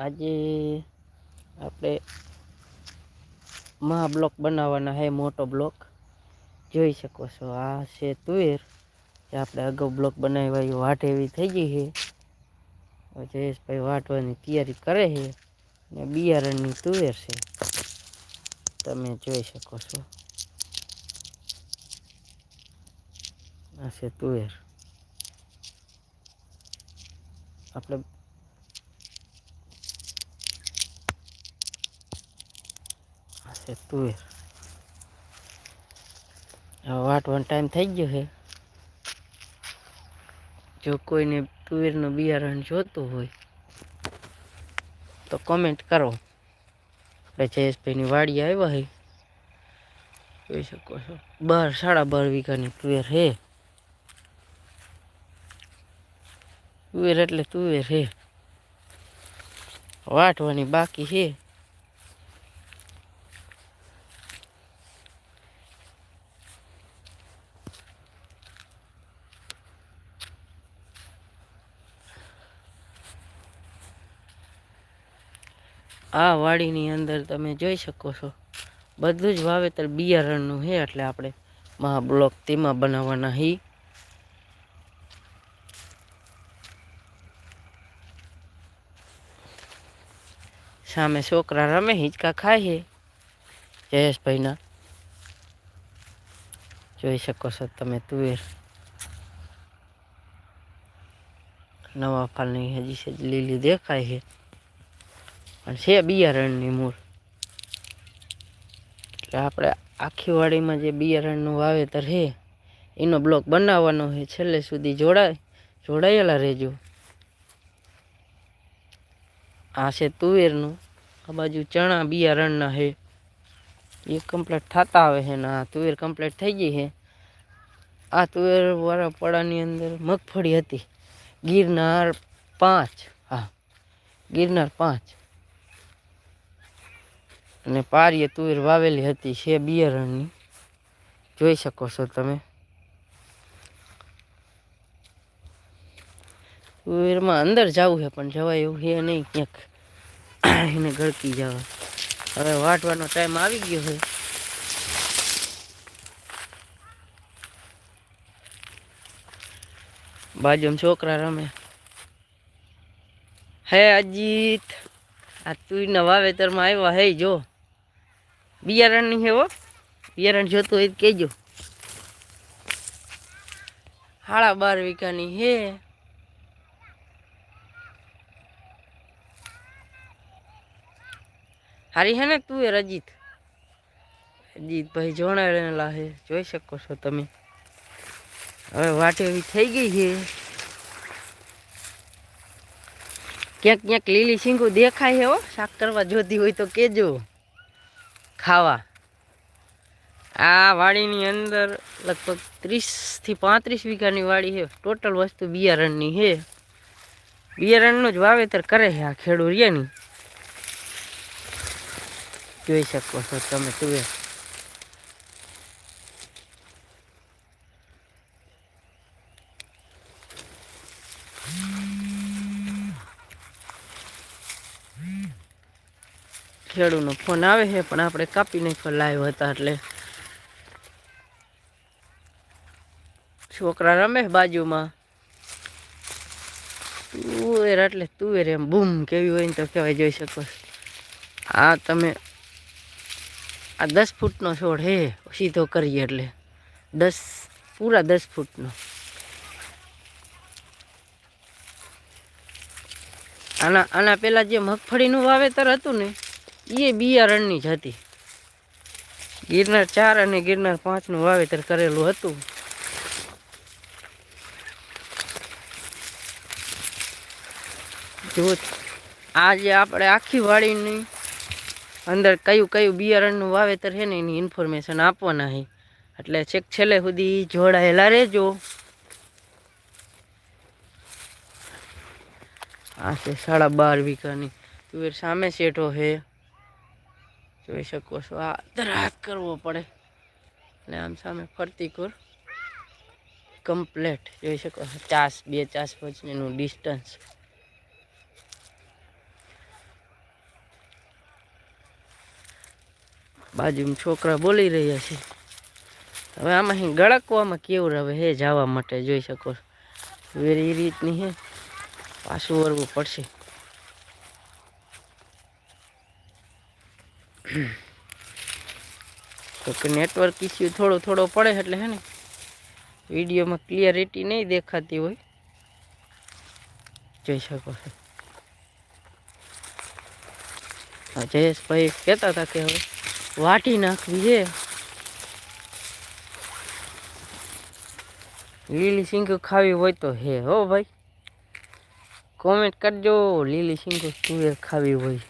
આજે આપણે મહા બ્લોક બનાવવાના છે મોટો બ્લોક. જોઈ શકો છો, આ છે તુવેર. જે આપણે અગાઉ બ્લોક બનાવ્યા, એ વાટ એવી થઈ ગઈ છે. જયેશભાઈ વાટવાની તૈયારી કરે છે ને બિયારણની તુવેર છે. તમે જોઈ શકો છો. આ છે તુવેર. આપણે છે તુવેર હવે વાટવાનો ટાઈમ થઈ ગયો છે જો કોઈને તુવેરનું બિયારણ જોતું હોય, તો કોમેન્ટ કરો. આપણે જયેશભાઈની વાડી આવ્યા છે જોઈ શકો છો. બાર, સાડા બાર વીઘાની તુવેર હે. તુવેર એટલે તુવેર હે. વાટવાની બાકી છે આ વાડીની અંદર તમે જોઈ શકો છો. બધું જ વાવેતર બિયારણનું છે એટલે આપણે મહા બ્લોક તેમાં બનાવવાના હી. સામે છોકરા રમે, હિંચકા ખાય છે. જયેશભાઈના. જોઈ શકો છો તમે તુવેર. નવા ફાલની હજી સજ લીલી દેખાય છે. પણ છે બિયારણની મૂળ એટલે આપણે આખી વાડીમાં જે બિયારણનું વાવેતર છે, એનો બ્લોક બનાવવાનો છે. છેલ્લે સુધી જોડાય, જોડાયેલા રહેજો. આ છે તુવેરનું, આ બાજુ ચણા બિયારણના છે. એ કમ્પ્લીટ થતા આવે છે ને આ તુવેર કમ્પ્લીટ થઈ ગઈ છે. આ તુવેર વાળા પડાની અંદર મગફળી હતી. ગિરનાર પાંચ, હા. ગિરનાર પાંચ. અને પારીએ તુવેર વાવેલી હતી છે બિયારણની. જોઈ શકો છો તમે. તુવેરમાં અંદર જવું છે પણ જવાય એવું છે નહીં ક્યાંક. એને ગળકી જવા. હવે વાટવાનો ટાઈમ આવી ગયો છે બાજુમાં છોકરા રમે. હે અજીત, આ તુરના વાવેતરમાં આવ્યા હે જો. બિયારણની હે હો. બિયારણ જોતું હોય કેજો હાડા બાર વીઘાની હે હારી હે ને તું એ રજીત? અજીતભાઈ જોણાયેલા હે જોઈ શકો છો તમે. હવે વાટ એવી થઈ ગઈ છે. ક્યાંક ક્યાંક લીલી શીંગું દેખાય હો. શાક કરવા જોતી હોય તો કેજો ખાવા. આ વાડીની અંદર લગભગ ત્રીસથી પાંત્રીસ વીઘાની વાડી છે. ટોટલ વસ્તુ બિયારણની છે. બિયારણનું જ વાવેતર કરે છે આ ખેડૂરિયાની જોઈ શકો છો તમે તુવેર ખેડૂનો ફોન આવે છે, પણ આપણે કાપી નાખ્યો લાઈવ હતા એટલે. છોકરા રમે બાજુમાં. તુવેર એટલે તુવેર એમ, બૂમ, કેવી હોય ને તો કહેવાય, જોઈ શકો આ તમે, આ દસ ફૂટનો છોડ હે સીધો કરીએ એટલે. દસ, પૂરા દસ ફૂટનો. આના આના પહેલાં જે મગફળીનું વાવેતર હતું ને એ બિયારણની જ હતી. ગિરનાર ચાર અને ગિરનાર પાંચનું વાવેતર કરેલું હતું. જો આજે આપણે આખી વાડીની અંદર કયું કયું બિયારણનું વાવેતર છે ને એની ઇન્ફોર્મેશન આપવાના છે. એટલે છેક છેલ્લે સુધી જોડાયેલા રહેજો. આ છે સાડા બાર વીઘાની. તુવેર સામે શેઠો છે. જોઈ શકો છો. આ ધરાક કરવો પડે. અને આમ સામે ફરતી કુર. કમ્પ્લેટ જોઈ શકો છો. ચાસ, બે ચાસ પછી એનું ડિસ્ટન્સ બાજુમાં છોકરા બોલી રહ્યા છે. હવે આમાં અહીં ગળકવામાં કેવું રહે હે? જવા માટે જોઈ શકો છો. એવી રીતની હે. પાછું વળવું પડશે. તો કે નેટવર્ક ઇસ્યુ થોડો થોડો પડે એટલે હે ને વિડીયોમાં ક્લિયરિટી નહીં દેખાતી હોય. જોઈ શકો છો. હા જયેશભાઈ કહેતા હતા કે હવે વાટી નાખવી છે. લીલી સિંગ ખાવી હોય તો હે હો ભાઈ. કોમેન્ટ કરજો, લીલી સિંગ તુવેર ખાવી હોય.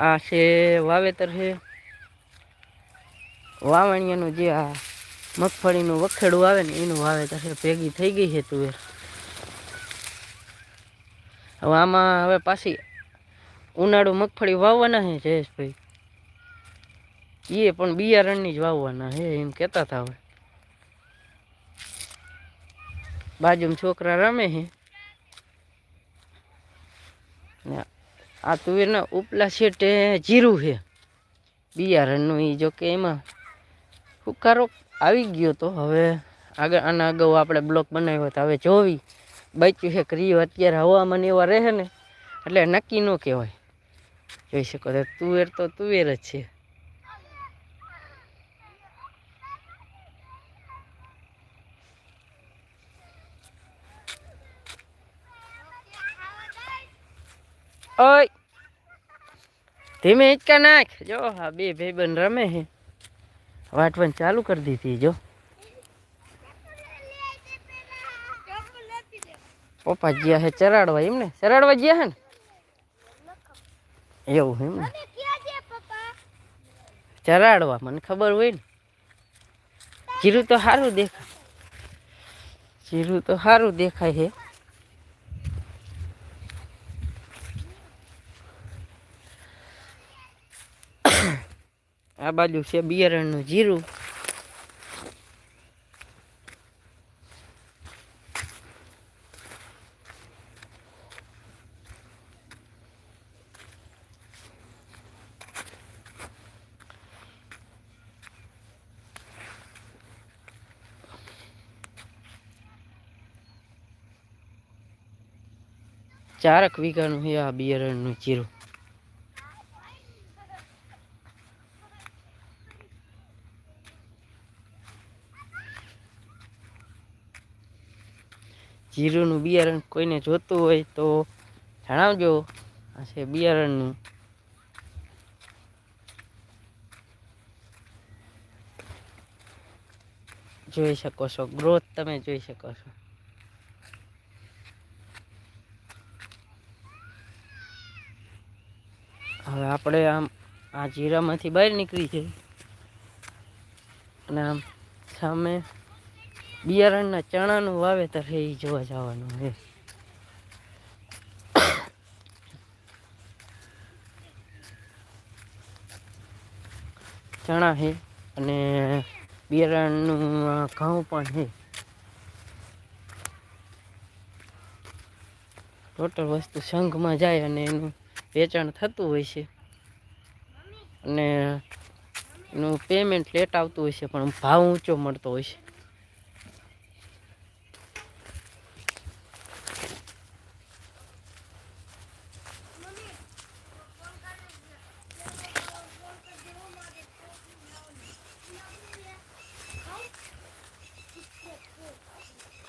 આ છે વાવેતર છે. વાવણિયાનું જે આ મગફળીનું વખેડું આવે ને એનું વાવેતર છે. ભેગી થઈ ગઈ છે તુવેર. હવે આમાં હવે પાછી ઉનાળુ મગફળી વાવવાના છે જયેશભાઈ. એ પણ બિયારણની જ વાવવાના હે એમ કહેતા હતા હવે. બાજુમાં છોકરા રમે છે. આ તુવેરના ઉપલા શેટે જીરું છે. બિયારણનું એ જો કે એમાં ફુકારો આવી ગયો તો. હવે આગળ આના અગાઉ આપણે બ્લોક બનાવ્યો હતો હવે જોવી. બચ્યું છે કર્યું અત્યારે હવામાન એવા રહે ને, એટલે નક્કી ન કહેવાય. જોઈ શકો તો તુવેર તો તુવેર જ છે. ઓય. ધીમે હિંચકા નાખ. જો હા બે ભાઈબંધ રમે છે. વાટવાનું ચાલુ કરી દીધી જો. પપ્પા ગયા હે ચરાડવા એમ ને ચરાડવા ગયા હે ને? એવું એમ ને? ચરાડવા મને ખબર હોય ને. જીરું તો સારું દેખાય. જીરું તો સારું દેખાય છે. આ બાજુ છે બિયારણનું જીરું. ચારક વીઘાનું છે આ બિયારણનું જીરું. જીરુંનું બિયારણ કોઈને જોતું હોય તો જણાવજો. આ છે બિયારણનું. જોઈ શકો છો, ગ્રોથ તમે જોઈ શકો છો. હવે આપણે આમ આ જીરામાંથી બહાર નીકળી છે અને આમ સામે બિયારણના ચણાનું વાવેતર છે એ જોવા જવાનું છે. ચણા છે અને બિયારણનું ઘઉં પણ છે. ટોટલ વસ્તુ સંઘમાં જાય અને એનું વેચાણ થતું હોય છે. અને એનું પેમેન્ટ લેટ આવતું હોય છે, પણ ભાવ ઊંચો મળતો હોય છે.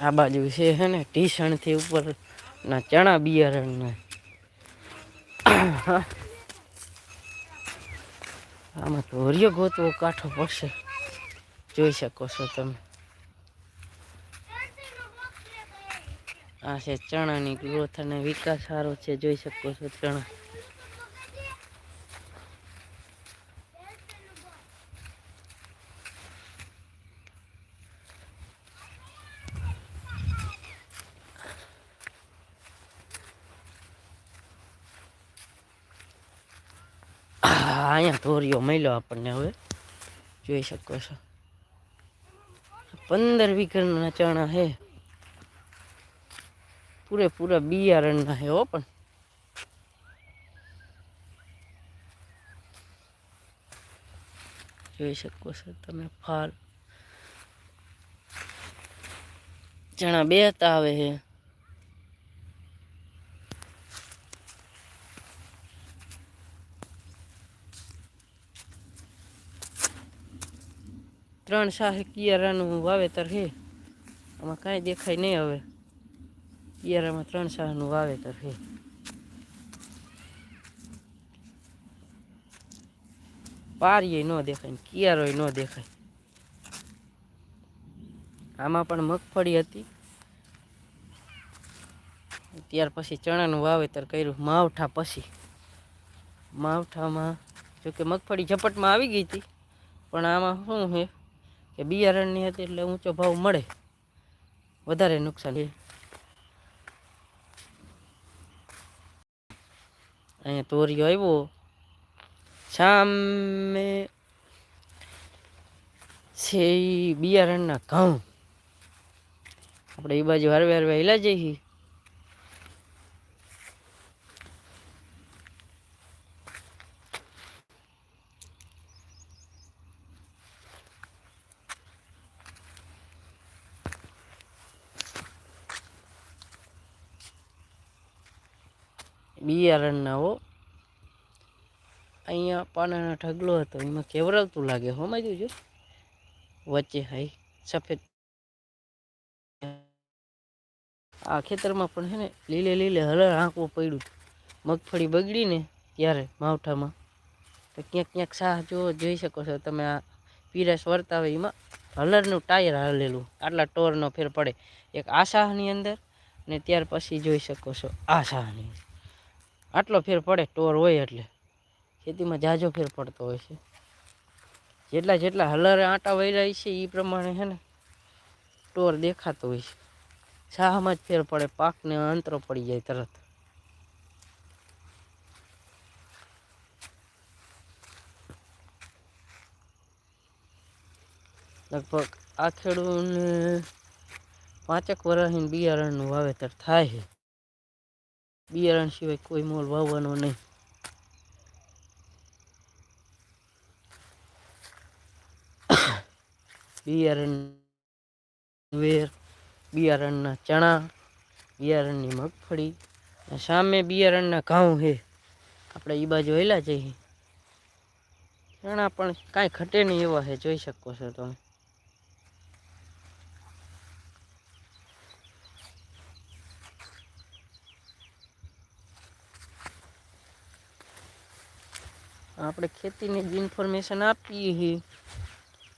આ બાજુ છે હે ને ટીશણથી ઉપર ના ચણા બિયારણના. આમાં તો હરિયો ગોતવો કાઠો પડશે. જોઈ શકો છો તમે. આ છે ચણાની ગ્રોથ અને વિકાસ સારો છે, જોઈ શકો છો ચણા. આ ધોરિયો મળ્યો આપણને હવે. જોઈ શકો છો. પંદર વીઘરના ચણા હે. પૂરેપૂરા બિયારણના હે હો પણ. જોઈ શકો છો તમે ફાલ. ચણા બે હતા આવે છે ત્રણ શાહ કિયારાનું વાવેતર છે આમાં કાંઈ દેખાય નહીં હવે. કિયારામાં ત્રણ શાહનું વાવેતર છે પારીએ ન દેખાય કિયારોય ન દેખાય. આમાં પણ મગફળી હતી. ત્યાર પછી ચણાનું વાવેતર કર્યું માવઠા પછી. માવઠામાં જોકે મગફળી ઝપટમાં આવી ગઈ હતી. પણ આમાં શું છે કે બિયારણની હતી એટલે ઊંચો ભાવ મળે. વધારે નુકસાન અહીંયા તોરિયો આવ્યો. સામે છે બિયારણના ઘઉં. આપણે એ બાજુ હરવે હરવે હેલા જઈએ. હો. અહીંયા પાનાનો ઢગલો હતો, એમાં કેવરાવતું લાગે સમજ્યું છે વચ્ચે હાઈ સફેદ. આ ખેતરમાં પણ છે ને લીલે લીલે હલર આંકવું પડ્યું. મગફળી બગડીને ત્યારે માવઠામાં. તો ક્યાંક ક્યાંક શાહ જો જોઈ શકો છો તમે આ પીરસ વર્તાવે, એમાં હલરનું ટાયર હાલેલું, આટલા ટોરનો ફેર પડે. એક આ શાહની અંદર ને ત્યાર પછી જોઈ શકો છો આ શાહની. આટલો ફેર પડે ટોર હોય એટલે. ખેતીમાં જાજો ફેર પડતો હોય છે. જેટલા જેટલા હલરે આંટા વૈરાય છે એ પ્રમાણે છે ને ટોર દેખાતો હોય છે. શાહમાં જ ફેર પડે, પાકને અંતરો પડી જાય તરત. લગભગ આ ખેડૂતને પાંચેક વર્ષની બિયારણનું વાવેતર થાય છે. બિયારણ સિવાય કોઈ મોલ વાવવાનો નહીં. બિયારણ વેર, બિયારણના ચણા, બિયારણની મગફળી સામે બિયારણના ઘઉં છે. આપણે એ બાજુ હેલા જઈએ. ચણા પણ કાંઈ ઘટે નહીં એવા હે જોઈ શકો છો તમે. આપણે ખેતીની જ ઇન્ફોર્મેશન આપીએ છીએ.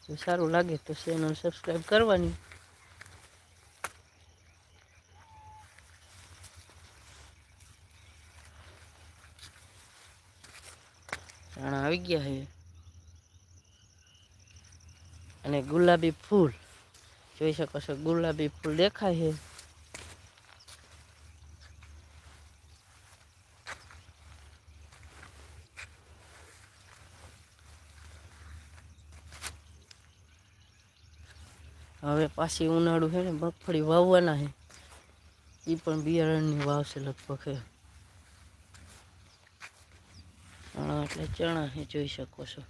જો સારું લાગે તો ચેનલ સબસ્ક્રાઈબ કરવાની. ચણા આવી ગયા છે. અને ગુલાબી ફૂલ. જોઈ શકો છો, ગુલાબી ફૂલ દેખાય છે હવે પાછી ઉનાળું છે ને, મગફળી વાવવાના છે. એ પણ બિયારણની વાવશે લગભગ એટલે ચણા જોઈ શકો છો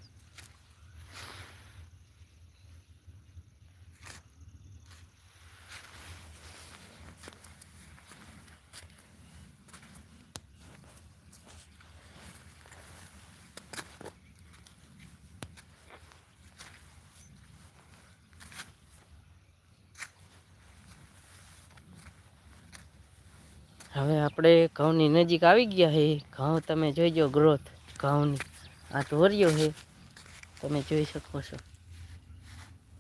હવે આપણે ઘઉંની નજીક આવી ગયા છે ઘઉં તમે જોઈજો ગ્રોથ ઘઉંની. આ ધોર્યો છે તમે જોઈ શકો છો.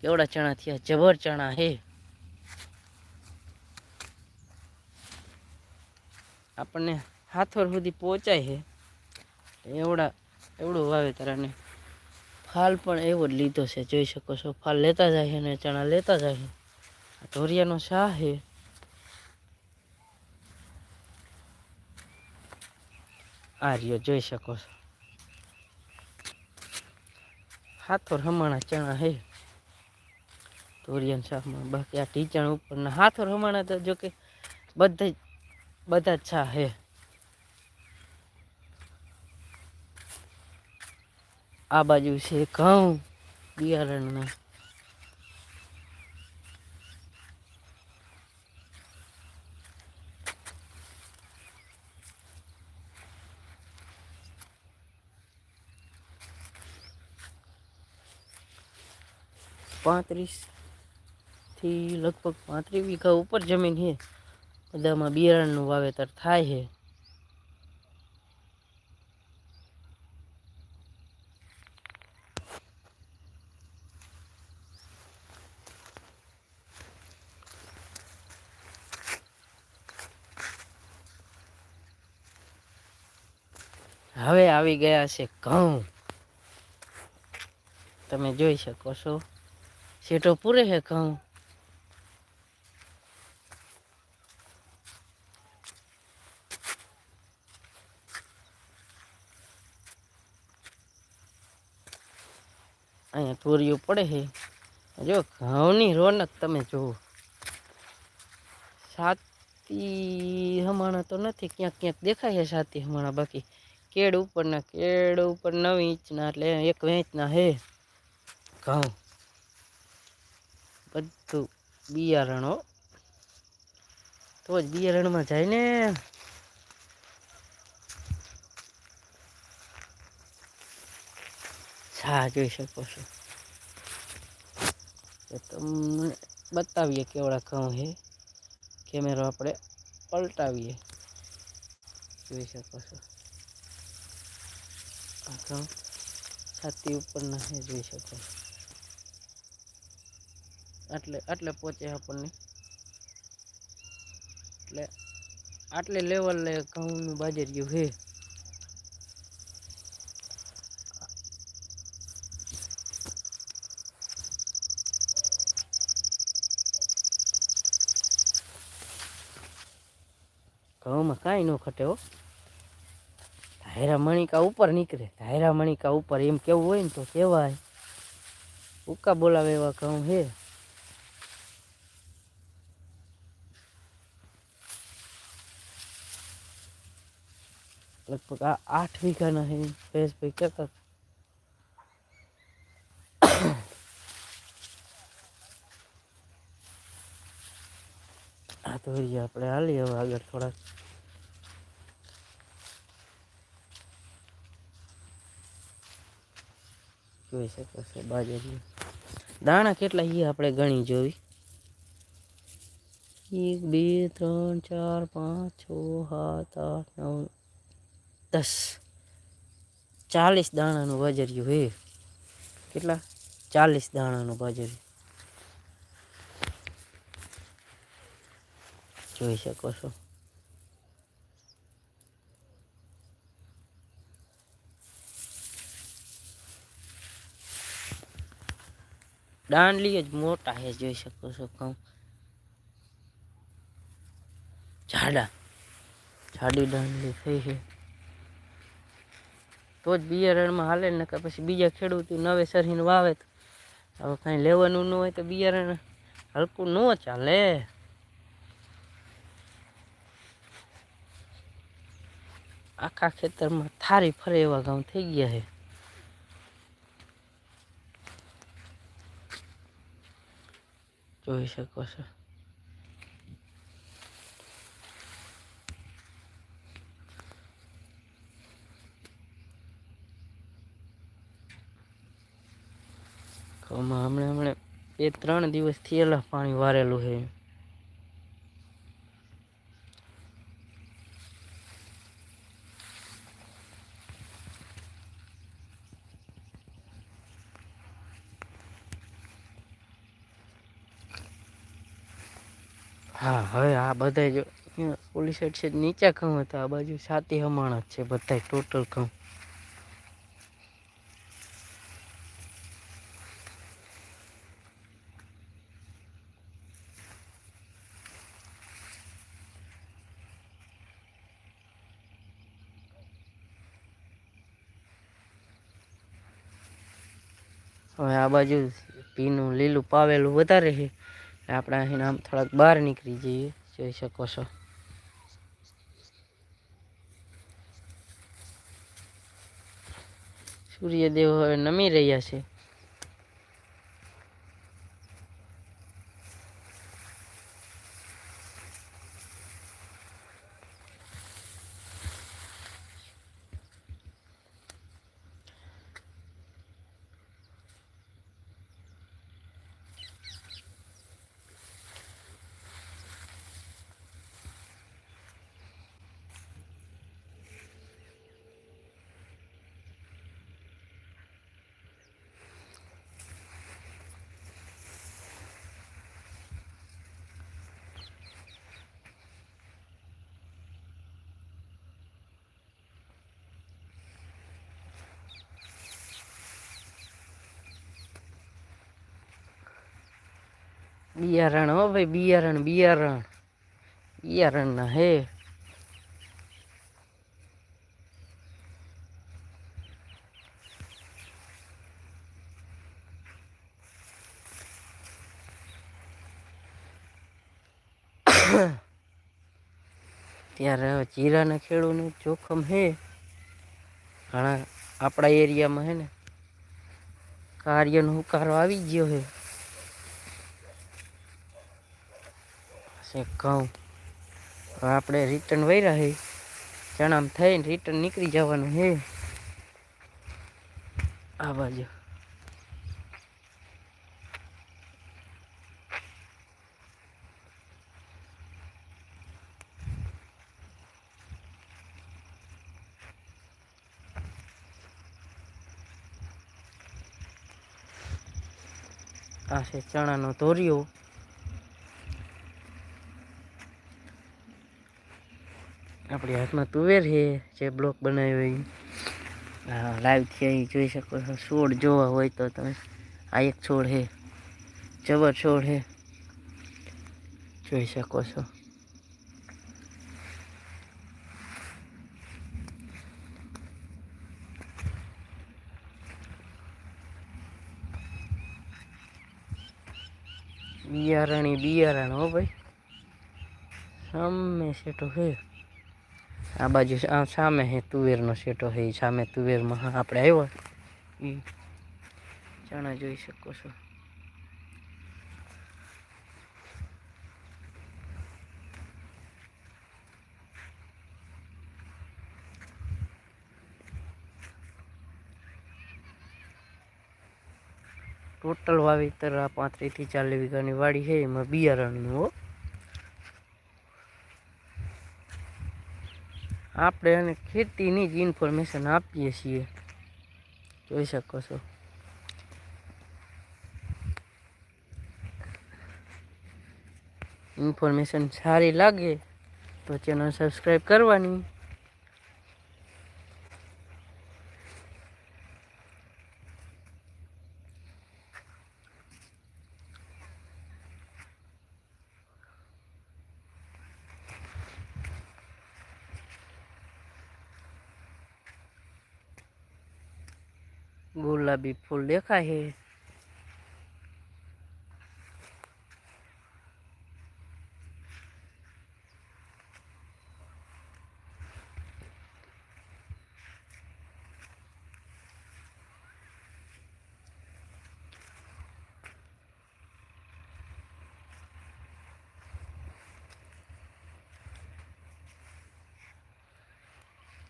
કેવડા ચણા થયા? જબર ચણા છે આપણને હાથોર સુધી પહોંચાય છે એવડા, એવડું વાવેતર અને ફાલ પણ એવો જ લીધો છે. જોઈ શકો છો. ફાલ લેતા જાય અને ચણા લેતા જાય આ ધોરિયાનો શાહ છે આ રહ્યો જોઈ શકો છો. હાથોર રમાણા ચણા હે. ધોરિયન શાકમાં બાકી આ ટીચણ ઉપરના હાથોર રમાણા તો જો કે બધા બધા છા હે. આ બાજુ છે ઘઉં, બિયારણના પાંત્રીસથી લગભગ પાંત્રીસ વીઘા ઉપર જમીન છે. બધામાં બિયારણનું વાવેતર થાય છે. હવે આવી ગયા છે ઘઉં. તમે જોઈ શકો છો. શેઠો પૂરે છે ઘઉં અહીંયા તોરીઓ પડે છે. જો ઘઉંની રોનક તમે જુઓ. સાતી હમણાં તો નથી, ક્યાંક ક્યાંક દેખાય છે સાતી હમણાં બાકી. કેળ ઉપરના કેળ ઉપર નવ ઇંચના એટલે એક ઇંચના હે ઘઉં. બધું બિયારણો. તો જ બિયારણમાં જાય ને છા જોઈ શકો છો. તમને બતાવીએ કેવડા ઘઉં છે. કેમેરો આપણે પલટાવીએ. જોઈ શકો છો. ઘઉં છાતી ઉપરના જોઈ શકો છો. આટલે આટલે પહોંચે આપણને. એટલે આટલે લેવલે ઘઉંનું બાજરિયું છે ઘઉંમાં કાંઈ ન ખટે હો. ધાયરા મણિકા ઉપર નીકળે. ધાયરા મણિકા ઉપર એમ કેવું હોય ને તો કહેવાય. ઉકા બોલાવે એવા ઘઉં છે લગભગ આ આઠ વીઘાના છે પરેશભાઈ કહેતા હતા. આ તો આપણે હાલી હવે આગળ થોડાક જોઈ શકો છો, બાજરી દાણા કેટલા એ આપણે ગણી જોવી એક, બે, ત્રણ, ચાર, પાંચ, છ, સાત, આઠ, નવ દસ. ચાલીસ દાણાનું બાજરિયું હે. કેટલા? ચાલીસ દાણાનું બાજરિયું જોઈ શકો છો. દાંડલી જ મોટા હે, જોઈ શકો છો કહું જાડા જાડી દાંડલી થઈ છે. તો જ બિયારણમાં હાલે કે પછી બીજા ખેડૂતો નવે સરીને વાવે તો હવે કાંઈ લેવાનું ન હોય તો બિયારણ હલકું ન ચાલે. આખા ખેતરમાં થારી ફરે એવા ગામ થઈ ગયા છે. જોઈ શકો છો. ઘઉંમાં હમણાં હમણાં બે ત્રણ દિવસ થયેલા પાણી વારેલું છે. હા, હવે આ બધા જો પોલીસ સાઈડ છે નીચા ઘઉં હતા, આ બાજુ સાતી હમણાં જ છે બધા ટોટલ ઘઉં. બાજુ પીનું લીલું પાવેલું વધારે છે. આપણે અહીંને આમ થોડાક બહાર નીકળી જઈએ. જોઈ શકો છો. સૂર્યદેવ હવે નમી રહ્યા છે. બિયારણ, હો ભાઈ, બિયારણ બિયારણ. બિયારણ ના હે. ત્યારે જીરાના ખેડૂનું જોખમ હે. ઘણા આપણા એરિયામાં હે ને, કાર્યનો હુકારો આવી ગયો હે. છે ઘઉં. આપણે રિટર્ન વૈરા હે. ચણામ થઈને રિટર્ન નીકળી જવાનું હે. આ બાજુ. આ છે ચણાનો ધોરિયો. આપણી હાથમાં તુવેર છે, જે બ્લોક બનાવ્યો એ લાઈવથી અહીં જોઈ શકો છો. છોડ જોવા હોય તો તમે. આ એક છોડ છે. જબર છોડ છે. જોઈ શકો છો. બિયારણી, બિયારણ હો ભાઈ. સામે સેટો છે. આ બાજુ આ સામે હે તુવેરનો સેટો છે ઈ સામે તુવેરમાં હા, આપણે આવ્યો. એ ચણા જોઈ શકો છો. ટોટલ વાવેતર આ પાંત્રીસથી ચાલીસ વીઘાની વાડી છે એમાં બિયારણનું આપણે એને ખેતીની જ ઇન્ફોર્મેશન આપીએ છીએ. જોઈ શકો છો. ઇન્ફોર્મેશન સારી લાગે તો ચેનલ સબસ્ક્રાઈબ કરવાની. ગુલાબી ફૂલ દેખાય છે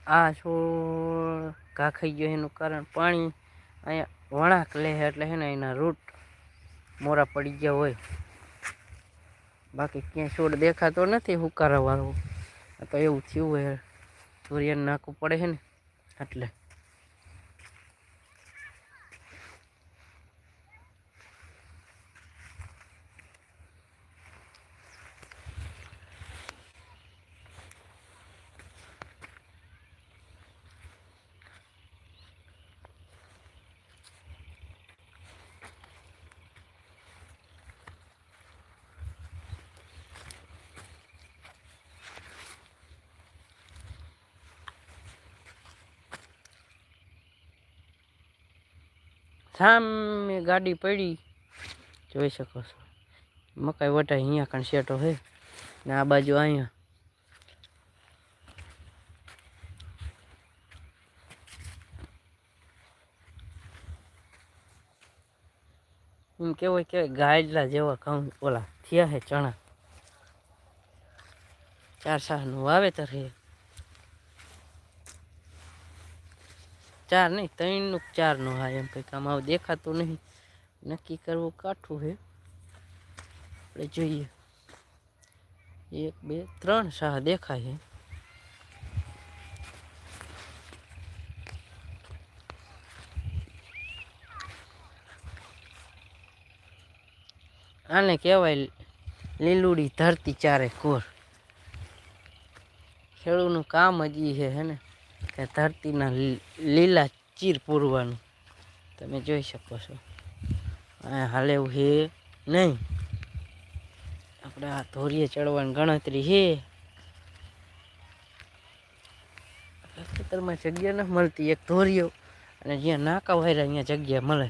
આ છોડ ઘા ખાઈ ગયો એનું કારણ પાણી અહીંયા વળાંક લે એટલે છે ને એના રૂટ મોરા પડી ગયા હોય. બાકી ક્યાંય છોડ દેખાતો નથી હુકારાવાળો. તો એવું થયું હોય, સૂર્યને નાખવું પડે છે ને એટલે. सामने गाड़ी पड़ी जो सको मकाई वटा अँ कण शेटो है ना आ बाजू अँ कह गाड़ला जेवा थिया है चना चार शाह नु वेतर ચાર નહીં ત્રણનું ચારનું હા એમ કંઈક આમ આવું દેખાતું નહીં. નક્કી કરવું કાઠું છે આપણે જોઈએ. એક, બે, ત્રણ શાહ દેખાય આને કહેવાય લીલુડી ધરતી ચારે કોર. ખેડૂતનું કામ જ એ છે હે ને? કે ધરતીના લીલા ચીર પૂરવાનું. તમે જોઈ શકો છો. હાલે એવું હે નહીં. આપણે આ ધોરીએ ચડવાની ગણતરી હે. ખેતરમાં જગ્યા ન મળતી, એક ધોરીઓ. અને જ્યાં નાકા વાયરા અહીંયા જગ્યા મળે.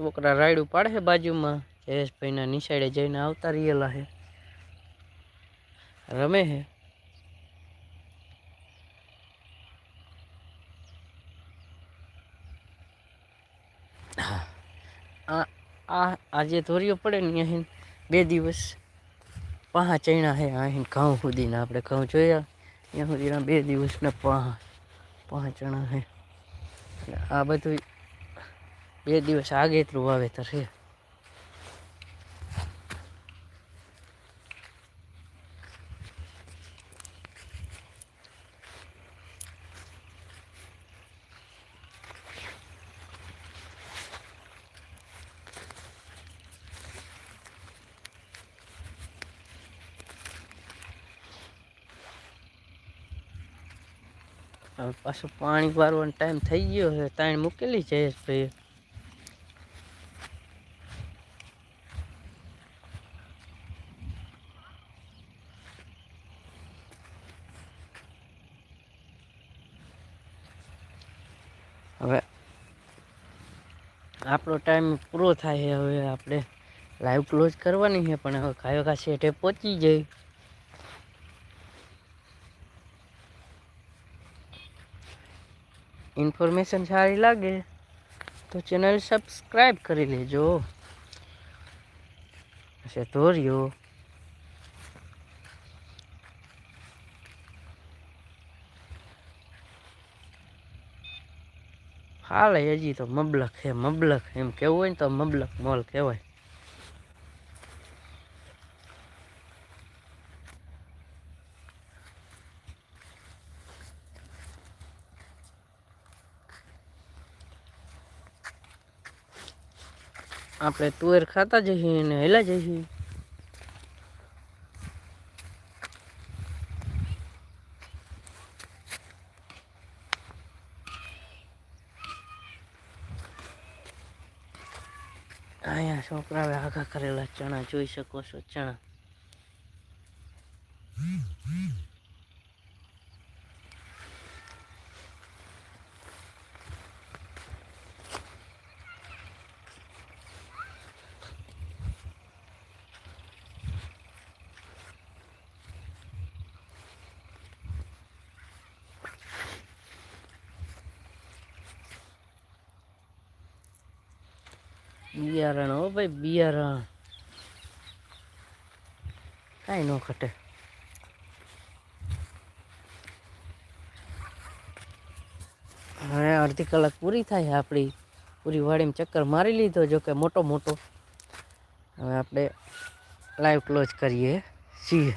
છોકરા રાયડું પાડે છે બાજુમાં. જયેશભાઈના નિશાળે જઈને આવતા રહેલા છે. રમે છે. આ આજે ધોરીઓ પડે ને અહીં બે દિવસ પાહા ચૈણા છે. અહીં ઘઉં સુધીના આપણે ઘઉં જોયા. ત્યાં સુધીના બે દિવસના પાહા પાંચ ચણા છે. આ બધું બે દિવસ આગેતરું વાવેતર છે. હવે પાછું પાણી વારવાનો ટાઈમ થઈ ગયો છે. તાણ મૂકેલી જયેશભાઈ હવે આપણો ટાઈમ પૂરો થાય છે. હવે આપણે લાઈવ ક્લોઝ કરવાની છે, પણ હવે ખાયો ખા શેઠે પહોંચી જાય. ઇન્ફોર્મેશન સારી લાગે તો ચેનલ સબસ્ક્રાઈબ કરી લેજો. હશે ધોર્યો હાલે હજી તો મબલક છે મબલક એમ કેવું હોય ને તો મબલક મોલ કહેવાય. આપણે તુવેર ખાતા જઈએ ને હેલા જઈએ. અહીંયા છોકરાએ આઘા કરેલા ચણા જોઈ શકો છો ચણા. બિયારણ, હો ભાઈ, બિયારણ. કાંઈ ન ઘટે. હવે અડધી કલાક પૂરી થાય આપણી. પૂરી વાડીમાં ચક્કર મારી લીધો, જો કે મોટો મોટો. હવે આપણે લાઈવ ક્લોઝ કરીએ છીએ.